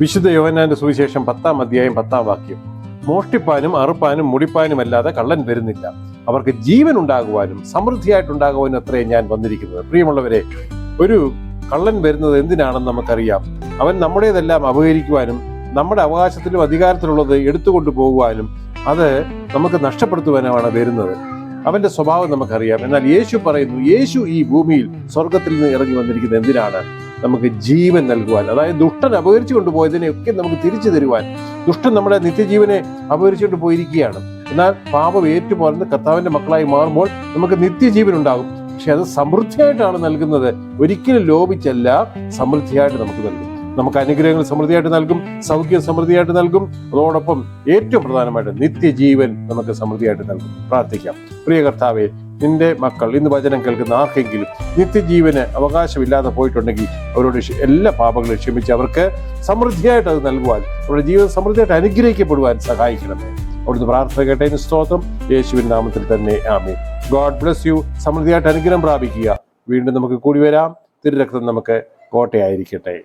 വിശുദ്ധ യോഹനാന്റെ സുവിശേഷം പത്താം അധ്യായം പത്താം വാക്യം. മോഷ്ടിപ്പാനും അറുപ്പാനും മുടിപ്പാനും അല്ലാതെ കള്ളൻ വരുന്നില്ല. അവർക്ക് ജീവൻ ഉണ്ടാകുവാനും സമൃദ്ധിയായിട്ടുണ്ടാകുവാനും അത്രയും ഞാൻ വന്നിരിക്കുന്നത്. പ്രിയമുള്ളവരെ ഒരു കള്ളൻ വരുന്നത് എന്തിനാണെന്ന് നമുക്കറിയാം. അവൻ നമ്മുടേതെല്ലാം അപഹരിക്കുവാനും നമ്മുടെ അവകാശത്തിലും അധികാരത്തിലുള്ളത് എടുത്തുകൊണ്ടു പോകുവാനും അത് നമുക്ക് നഷ്ടപ്പെടുത്തുവാനുമാണ് വരുന്നത്. അവന്റെ സ്വഭാവം നമുക്കറിയാം. എന്നാൽ യേശു പറയുന്നു യേശു ഈ ഭൂമിയിൽ സ്വർഗത്തിൽ നിന്ന് ഇറങ്ങി വന്നിരിക്കുന്നത് എന്തിനാണ്? നമുക്ക് ജീവൻ നൽകുവാൻ അതായത് ദുഷ്ടൻ അപഹരിച്ചു കൊണ്ടുപോയതിനെയൊക്കെ നമുക്ക് തിരിച്ചു തരുവാൻ. ദുഷ്ടൻ നമ്മുടെ നിത്യജീവനെ അപഹരിച്ചുകൊണ്ട് പോയിരിക്കുകയാണ്. എന്നാൽ പാപം ഏറ്റുപോർന്ന് കർത്താവിന്റെ മക്കളായി മാറുമ്പോൾ നമുക്ക് നിത്യജീവൻ ഉണ്ടാകും. പക്ഷെ അത് സമൃദ്ധിയായിട്ടാണ് നൽകുന്നത്. ഒരിക്കലും ലോപിച്ചല്ല സമൃദ്ധിയായിട്ട് നമുക്ക് നൽകും. നമുക്ക് അനുഗ്രഹങ്ങൾ സമൃദ്ധിയായിട്ട് നൽകും സൗഖ്യം സമൃദ്ധിയായിട്ട് നൽകും. അതോടൊപ്പം ഏറ്റവും പ്രധാനമായിട്ട് നിത്യജീവൻ നമുക്ക് സമൃദ്ധിയായിട്ട് നൽകും. പ്രാർത്ഥിക്കാം. പ്രിയ കർത്താവെ നിന്റെ മക്കൾ ഇന്ന് വചനം കേൾക്കുന്ന ആർക്കെങ്കിലും നിത്യജീവന് അവകാശമില്ലാതെ പോയിട്ടുണ്ടെങ്കിൽ അവരോട് എല്ലാ പാപങ്ങളും ക്ഷമിച്ച് അവർക്ക് സമൃദ്ധിയായിട്ട് അത് നൽകുവാൻ അവരുടെ ജീവിതം സമൃദ്ധിയായിട്ട് അനുഗ്രഹിക്കപ്പെടുവാൻ സഹായിക്കണം അവിടുന്ന് പ്രാർത്ഥന കേട്ടതിന് സ്തോത്രം. യേശുവിൻ നാമത്തിൽ തന്നെ ആമേ ഗോഡ് ബ്ലസ് യു. സമൃദ്ധിയായിട്ട് അനുഗ്രഹം പ്രാപിക്കുക. വീണ്ടും നമുക്ക് കൂടി വരാം. തിരുരക്തം നമുക്ക് കോട്ടയായിരിക്കട്ടെ.